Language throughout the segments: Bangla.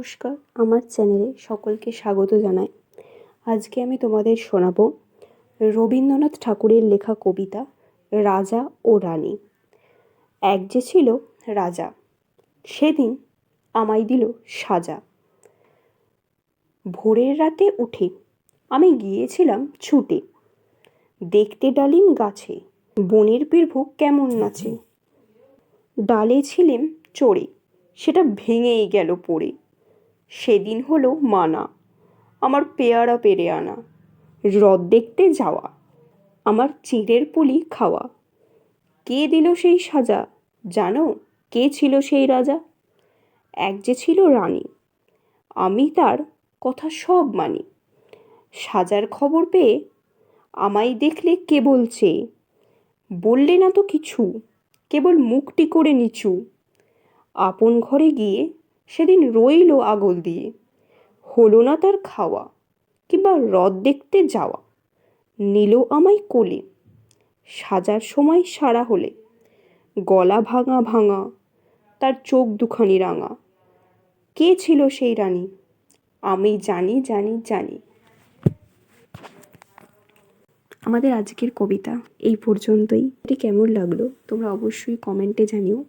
নমস্কার, আমার চ্যানেলে সকলকে স্বাগত জানাই। আজকে আমি তোমাদের শোনাবো রবীন্দ্রনাথ ঠাকুরের লেখা কবিতা রাজা ও রানী। এক যে ছিল রাজা, সেদিন আমায় দিল সাজা। ভোরের রাতে উঠে আমি গিয়েছিলাম ছুটে। দেখতে ডালিম গাছে, বনের বীরভূ কেমন নাচে। ডালে ছিলেম চড়ে, সেটা ভেঙেই গেল পড়ে। সেদিন হলো মানা। আমার পেয়ারা পেরে আনা। হ্রদ দেখতে যাওয়া। আমার চিঁড়ের পুলি খাওয়া। কে দিল সেই সাজা? জানো? কে ছিল সেই রাজা? এক যে ছিল রানী। আমি তার কথা সব মানি। সাজার খবর পেয়ে আমায় দেখলে কে বলছে? বললে না তো কিছু। কেবল মুখটি করে নিচু। আপন ঘরে গিয়ে সেদিন রইল আগল দিয়ে। হলো না তার খাওয়া, কিংবা হ্রদ দেখতে যাওয়া। নিল আমায় কোলে, সাজার সময় সারা হলে। গলা ভাঙা ভাঙা, তার চোখ দুখানি রাঙা। কে ছিল সেই রানী? আমি জানি জানি জানি। আমাদের আজকের কবিতা এই পর্যন্তই। এটি কেমন লাগল তোমরা অবশ্যই কমেন্টে জানিও।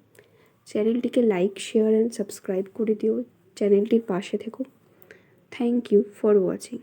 চ্যানেলটিকে লাইক শেয়ার অ্যান্ড সাবস্ক্রাইব করে দিও চ্যানেলটির পাশে থেকো থ্যাংক ইউ ফর ওয়াচিং